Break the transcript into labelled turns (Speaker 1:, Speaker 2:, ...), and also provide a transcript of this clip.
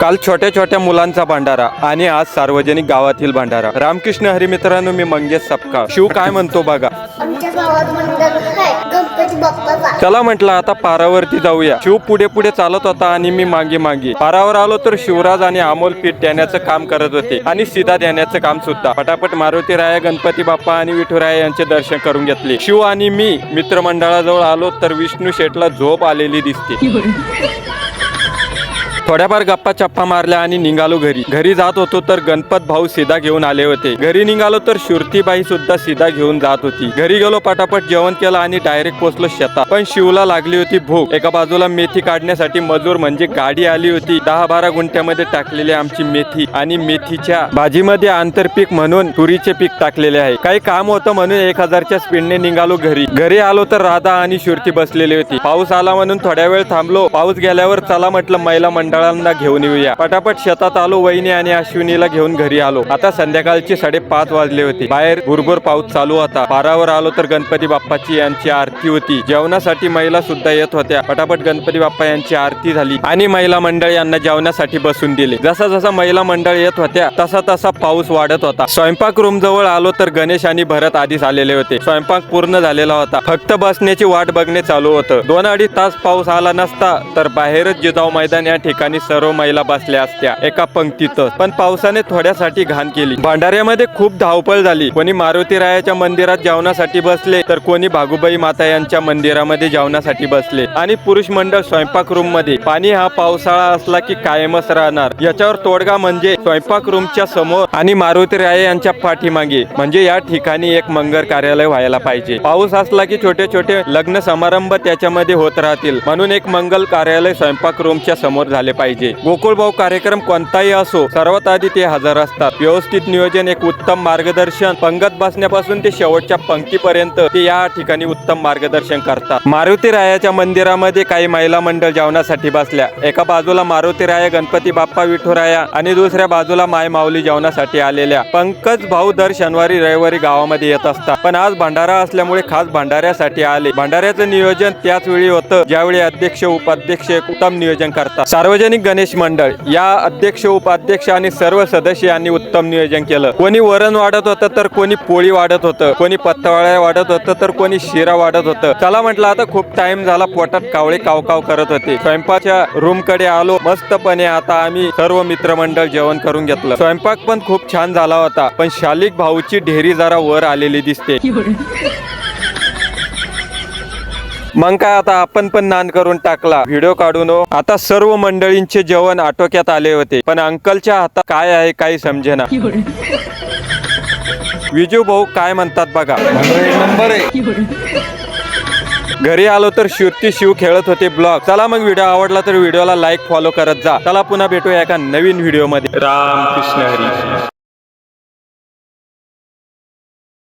Speaker 1: काल छोट्या छोट्या मुलांचा भंडारा आणि आज सार्वजनिक गावातील भंडारा. रामकृष्ण हरी मित्रांनो मी मंगेश सपकाळ. शिव काय म्हणतो बघा? चला म्हटलं आता पारावरती जाऊया. शिव पुढे पुढे चालत होता आणि मी मागे मागे. पारावर आलो तर शिवराज आणि अमोल पीठ देण्याचं काम करत होते आणि सीधा देण्याचं काम सुद्धा. पटापट मारुती राया गणपती बाप्पा आणि विठुराया यांचे दर्शन करून घेतले. शिव आणि मी मित्रमंडळाजवळ आलो तर विष्णू शेटला झोप आलेली दिसते. थोड्याफार गप्पा चप्पा मारल्या आणि निघालो घरी. घरी जात होतो तर गणपत भाऊ सीधा घेऊन आले होते. घरी निघालो तर शुरतीबाई सुद्धा सीधा घेऊन जात होती. घरी गेलो पटापट जेवण केलं आणि डायरेक्ट पोचलो शेतात. पण शिवला लागली होती भूक. एका बाजूला मेथी काढण्यासाठी मजूर म्हणजे गाडी आली होती. दहा बारा गुंठ्यामध्ये टाकलेली आमची मेथी आणि मेथीच्या भाजीमध्ये आंतरपीक म्हणून तुरीचे पीक टाकलेले आहे. काही काम होतं म्हणून एक हजारच्या स्पीडने निघालो घरी. घरी आलो तर राधा आणि शुरती बसलेली होती. पाऊस आला म्हणून थोड्या वेळ थांबलो. पाऊस गेल्यावर चला म्हटलं महिला मंडळ मंडळांना घेऊन येऊया. पटापट शेतात आलो वहिनी आणि अश्विनीला घेऊन घरी आलो. आता संध्याकाळचे साडेपाच वाजले होते. बाहेर भुरभुर पाऊस चालू होता. पारावर आलो तर गणपती बाप्पाची यांची आरती होती. जेवणासाठी महिला सुद्धा येत होत्या. पटापट गणपती बाप्पा यांची आरती झाली आणि महिला मंडळ यांना जेवणासाठी बसून दिले. जसा जसा महिला मंडळ येत होत्या तसा तसा पाऊस वाढत होता. स्वयंपाक रूम जवळ आलो तर गणेश आणि भरत आधीच आलेले होते. स्वयंपाक पूर्ण झालेला होता. फक्त बसण्याची वाट बघणे चालू होतं. दोन अडीच तास पाऊस आला नसता तर बाहेरच जिजाऊ मैदान या ठिकाणी सर्व महिला बसल्या असत्या. एका पंक्तीतच. पण पावसाने थोड्यासाठी घाण केली. भांडाऱ्यामध्ये खूप धावपळ झाली. कोणी मारुती रायाच्या मंदिरात जेवणासाठी बसले तर कोणी भागुबाई माता यांच्या मंदिरामध्ये जेवणासाठी बसले. आणि पुरुष मंडळ स्वयंपाक रूममध्ये पाणी हा पावसाळा असला की कायमच राहणार. याच्यावर तोडगा म्हणजे स्वयंपाक रूमच्या समोर आणि मारुती राय यांच्या पाठीमागे. म्हणजे या ठिकाणी एक मंगल कार्यालय व्हायला पाहिजे. पाऊस असला की छोटे छोटे लग्न समारंभ त्याच्यामध्ये होत राहतील. म्हणून एक मंगल कार्यालय स्वयंपाक रूमच्या समोर झाले पाहिजे. गोकुळभाऊ कार्यक्रम कोणताही असो सर्वात आधी ते हजर असतात. व्यवस्थित नियोजन एक उत्तम मार्गदर्शन. पंगत बसण्यापासून ते शेवटच्या पंक्तीपर्यंत ते या ठिकाणी उत्तम मार्गदर्शन करतात. मारुती रायाच्या मंदिरामध्ये काही महिला मंडळ जेवणासाठी बसल्या. एका बाजूला मारुती राया गणपती बाप्पा विठुराया आणि दुसऱ्या बाजूला माय माऊली जेवणासाठी आलेल्या. पंकज भाऊ दर शनिवारी रविवारी गावामध्ये येत असतात. पण आज भंडारा असल्यामुळे खास भंडाऱ्यासाठी आले. भंडाऱ्याचं नियोजन त्याच वेळी होतं ज्यावेळी अध्यक्ष उपाध्यक्ष एक उत्तम नियोजन करतात. सार्वजनिक गणेश मंडळ या अध्यक्ष उपाध्यक्ष आणि सर्व सदस्य यांनी उत्तम नियोजन केलं. कोणी वरण वाढत होतं तर कोणी पोळी वाढत होतं. कोणी पत्तावळ्या वाढत होतं तर कोणी शिरा वाढत होतं. चला म्हटलं आता खूप टाइम झाला पोटात कावळे कावकाव करत होते. स्वयंपाकच्या रूमकडे आलो मस्तपणे आता आम्ही सर्व मित्रमंडळ जेवण करून घेतलं. स्वयंपाक पण खूप छान झाला होता पण शालिक भाऊची ढेरी जरा वर आलेली दिसते. मग काय आता आपण पण नान करून टाकला. व्हिडिओ काढून हो. आता सर्व मंडळींचे जेवण आटोक्यात आले होते. पण अंकलच्या हातात काय आहे काही समजेना. विजू भाऊ काय म्हणतात बघा.
Speaker 2: नंबर आहे
Speaker 1: घरी आलो तर शिवती शिव खेळत होते ब्लॉग. चला मग व्हिडिओ आवडला तर व्हिडिओला लाईक फॉलो करत जा. चला पुन्हा भेटूया एका नवीन व्हिडिओमध्ये राम कृष्ण हरी.